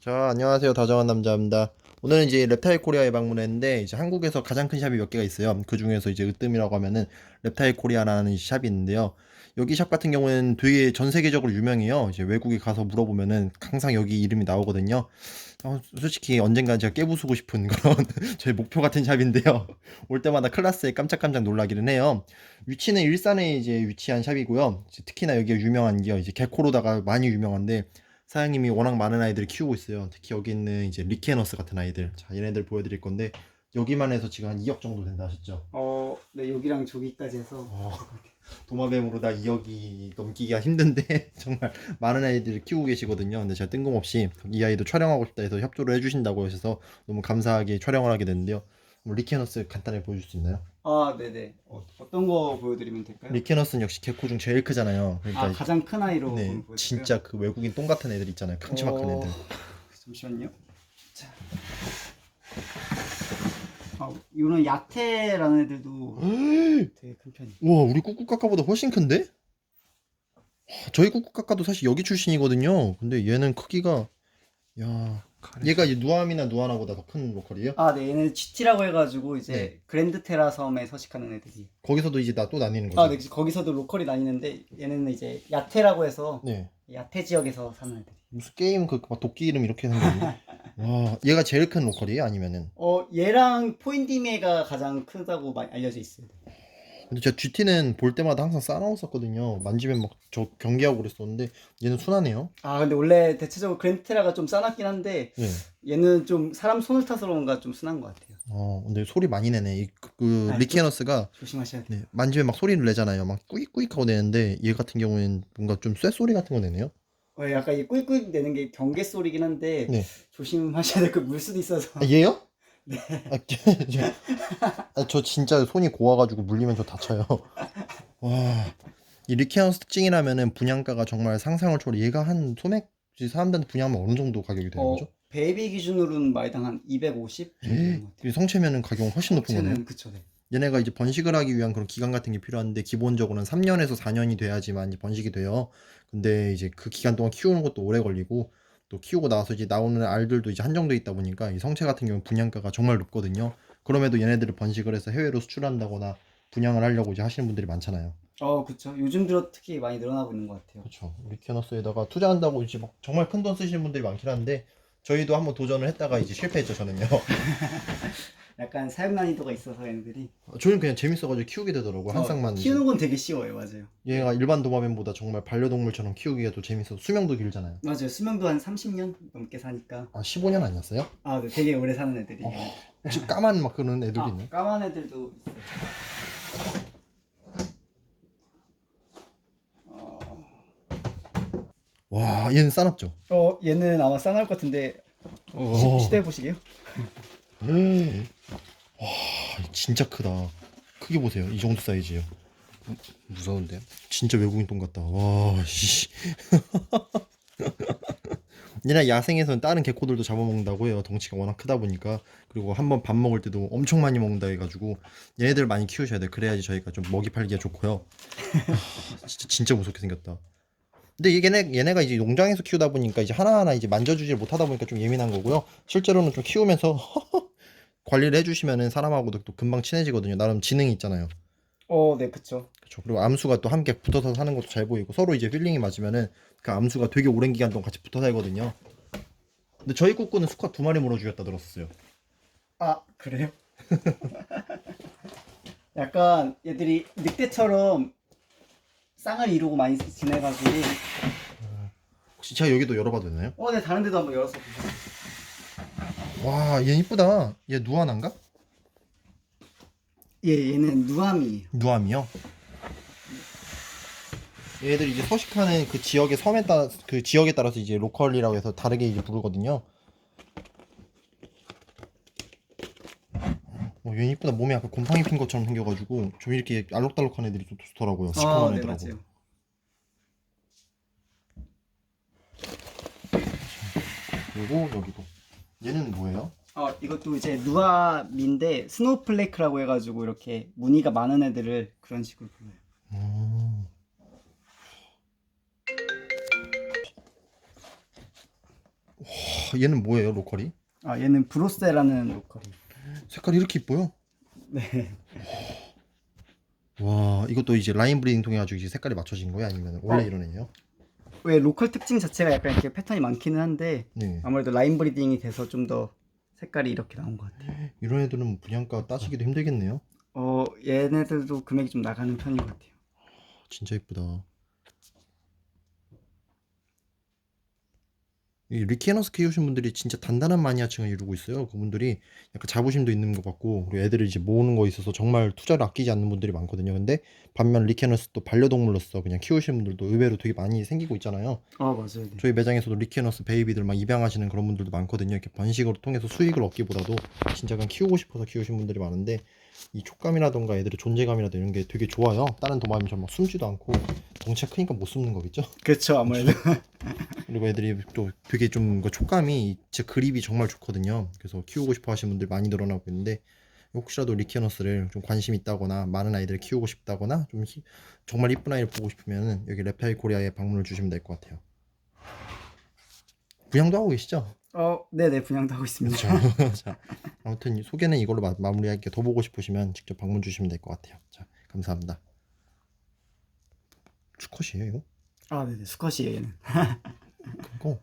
자, 안녕하세요. 다정한 남자입니다. 오늘은 이제 reptile 코리아에 방문했는데 이제 한국에서 가장 큰 샵이 몇 개가 있어요. 그 중에서 이제 으뜸이라고 하면은 reptile 코리아라는 샵이 있는데요. 여기 샵 같은 경우에는 되게 전 세계적으로 유명해요. 이제 외국에 가서 물어보면은 항상 여기 이름이 나오거든요. 어, 솔직히 언젠가 제가 깨부수고 싶은 그런 저희 목표 같은 샵인데요. 올 때마다 클라스에 깜짝깜짝 놀라기는 해요. 위치는 일산에 이제 위치한 샵이고요. 특히나 여기가 유명한 게 이제 개코로다가 많이 유명한데 사장님이 워낙 많은 아이들을 키우고 있어요. 특히 여기 있는 이제 리케너스 같은 아이들. 자, 얘네들 보여드릴 건데 여기만 해서 지금 한 2억 정도 된다 하셨죠? 어, 네 여기랑 저기까지 해서 어, 도마뱀으로 다 2억이 넘기기가 힘든데 정말 많은 아이들을 키우고 계시거든요. 근데 제가 뜬금없이 이 아이도 촬영하고 싶다 해서 협조를 해주신다고 하셔서 너무 감사하게 촬영을 하게 됐는데요. 한번 리케너스 간단하게 보여줄 수 있나요? 아, 네네. 어, 어떤 거 보여드리면 될까요? 리케너스는 역시 개코 중 제일 크잖아요. 아, 그러니까 가장 큰 아이로 네, 보여드릴까요? 진짜 그 외국인 똥 같은 애들 있잖아요. 큼지막한 어, 애들. 잠시만요. 자. 아, 이런 야테라는 애들도 되게 큰 편이에요. 우와 우리 꾸꾸까까보다 훨씬 큰데? 와, 저희 꾸꾸까까도 사실 여기 출신이거든요 근데 얘는 크기가 야 얘가 이제 누암이나 누아나보다 더 큰 로컬이에요? 아, 네, 얘는 GT라고 해가지고 이제 네. 그랜드 테라 섬에 서식하는 애들이. 거기서도 이제 나 또 나뉘는 거죠? 아, 네, 거기서도 로컬이 나뉘는데 얘는 이제 야테라고 해서 네. 야테 지역에서 사는 애들이. 무슨 게임 그막 도끼 이름 이렇게 생겼네 와 얘가 제일 큰 로컬이에요? 아니면은 어, 얘랑 포인디메가 가장 크다고 많이 알려져 있어요. 근데 제가 GT는 볼 때마다 항상 싸나웠었거든요 만지면 막 저 경기하고 그랬었는데 얘는 순하네요 아, 근데 원래 대체적으로 그랜드 테라가 좀 싸놨긴 한데 네. 얘는 좀 사람 손을 타서 그런가 좀 순한 것 같아요. 어 근데 소리 많이 내네 이, 그, 그 아, 리케너스가 조심하셔야 돼요. 네, 만지면 막 소리를 내잖아요. 막 꾸익꾸익 하고 내는데 얘 같은 경우에는 뭔가 좀 쇠소리 같은 거 내네요. 어, 약간 이 꿀꿀 내는 게 경계 소리긴 한데 네. 조심하셔야 될 거 물 수도 있어서. 아, 얘요? 네. 아, 저, 저, 아, 저 진짜 손이 고와가지고 물리면 저 다쳐요. 와, 이 리케언스 특징이라면은 분양가가 정말 상상을 초월. 얘가 한 소맥 사람들한테 분양하면 어느 정도 가격이 되는 어, 거죠? 베이비 기준으로는 마이당 한 250 정도 같아요. 이 성체면은 가격은 훨씬 높은 거네요. 그쵸, 네. 얘네가 이제 번식을 하기 위한 그런 기간 같은 게 필요한데 기본적으로는 3년에서 4년이 돼야지만 번식이 돼요. 근데 이제 그 기간 동안 키우는 것도 오래 걸리고 또 키우고 나서 이제 나오는 알들도 이제 한정돼 있다 보니까 이 성체 같은 경우는 분양가가 정말 높거든요. 그럼에도 얘네들을 번식을 해서 해외로 수출한다거나 분양을 하려고 이제 하시는 분들이 많잖아요. 어, 그쵸. 요즘 들어 특히 많이 늘어나고 있는 것 같아요. 그렇죠. 리케너스에다가 투자한다고 이제 막 정말 큰 돈 쓰시는 분들이 많긴 한데 저희도 한번 도전을 했다가 이제 실패했죠 저는요. 약간 사용 난이도가 있어서 얘네들이. 저는 그냥 재밌어가지고 키우게 되더라고 요 항상만 어, 이제. 키우는 건 되게 쉬워요, 맞아요. 얘가 일반 도마뱀보다 정말 반려동물처럼 키우기가 더 재밌어. 수명도 길잖아요. 맞아요. 수명도 한 30년 넘게 사니까. 아 15년 아니었어요? 아, 네, 되게 오래 사는 애들이. 어, 혹시 까만 막 그런 애들이 아, 있나요? 까만 애들도 있어요. 어, 와 얘는 싸납죠? 어, 얘는 아마 싸나울 것 같은데 어. 시, 시도해 보시게요. 음. 와 진짜 크다. 크게 보세요. 이 정도 사이즈요. 무- 무서운데? 진짜 외국인 똥 같다. 와 씨. 얘네 야생에서는 다른 개코들도 잡아먹는다고 해요. 덩치가 워낙 크다 보니까 그리고 한번 밥 먹을 때도 엄청 많이 먹는다 해가지고 얘네들 많이 키우셔야 돼. 그래야지 저희가 좀 먹이 팔기가 좋고요. 아, 진짜 진짜 무섭게 생겼다. 근데 얘네, 얘네가 이제 농장에서 키우다 보니까 이제 하나하나 이제 만져주질 못하다 보니까 좀 예민한 거고요. 실제로는 좀 키우면서 관리를 해주시면은 사람하고도 또 금방 친해지거든요. 나름 지능이 있잖아요. 어, 네, 그쵸. 그렇죠. 그리고 암수가 또 함께 붙어서 사는 것도 잘 보이고 서로 이제 필링이 맞으면은 그 암수가 되게 오랜 기간 동안 같이 붙어 살거든요. 근데 저희 꾸꾸는 수컷 두 마리 물어 죽였다 들었어요. 아, 그래요? 약간 얘들이 늑대처럼 쌍을 이루고 많이 지내가지고 혹시 제가 여기도 열어봐도 되나요? 어, 네, 다른 데도 한번 열어서 보세요. 와, 얘 이쁘다. 얘 누아난가? 예, 얘는 누아미예요. 누암이요? 얘들 이제 서식하는 그 지역의 섬에 따라 그 지역에 따라서 이제 로컬이라고 해서 다르게 이제 부르거든요. 어, 얘 이쁘다. 몸에 약간 곰팡이 핀 것처럼 생겨가지고 좀 이렇게 알록달록한 애들이 좀 좋더라고요. 시커먼 아, 네, 애들하고. 맞아요. 그리고 여기도. 얘는 뭐예요? 어, 이것도 이제 누아미인데 스노우플레이크라고 해가지고 이렇게 무늬가 많은 애들을 그런 식으로 불러요. 음. 와, 하, 얘는 뭐예요 로컬이? 아 얘는 브로세라는 로컬이. 색깔이 이렇게 이뻐요? 네. 와 이것도 이제 라인 브리딩 통해 가지고 이제 색깔이 맞춰진 거예요? 아니면 원래 어. 이런 애예요? 왜 로컬 특징 자체가 약간 이렇게 패턴이 많기는 한데 네. 아무래도 라인 브리딩이 돼서 좀 더 색깔이 이렇게 나온 것 같아요. 이런 애들은 분양가 따지기도 힘들겠네요. 어 얘네들도 금액이 좀 나가는 편인 것 같아요. 진짜 이쁘다. 이 리키에너스 키우신 분들이 진짜 단단한 마니아층을 이루고 있어요. 그분들이 약간 자부심도 있는 것 같고 그리고 애들을 이제 모으는 거에 있어서 정말 투자를 아끼지 않는 분들이 많거든요. 근데 반면 리키에너스 또 반려동물로서 그냥 키우시는 분들도 의외로 되게 많이 생기고 있잖아요. 어 맞아요. 네. 저희 매장에서도 리키에너스 베이비들 막 입양하시는 그런 분들도 많거든요. 이렇게 번식으로 통해서 수익을 얻기보다도 진짜 그냥 키우고 싶어서 키우신 분들이 많은데 이 촉감이라던가 애들의 존재감이라도 이런 게 되게 좋아요. 다른 도마뱀 좀막 숨지도 않고 덩치가 크니까 못 숨는 거겠죠? 그렇죠 아무래도. 그리고 애들이 또 되게 좀 그 촉감이 진짜 그립이 정말 좋거든요. 그래서 키우고 싶어 하시는 분들 많이 늘어나고 있는데 혹시라도 리키어너스를 좀 관심 있다거나 많은 아이들을 키우고 싶다거나 좀 희- 정말 이쁜 아이를 보고 싶으면은 여기 랩타일 코리아에 방문을 주시면 될 것 같아요. 분양도 하고 계시죠? 어 네네 분양도 하고 있습니다. 자, 자, 아무튼 이 소개는 이걸로 마, 마무리할게요. 더 보고 싶으시면 직접 방문 주시면 될 것 같아요. 자, 감사합니다. 수컷이에요 이거? 아 네네 수컷이에요 얘는. 그거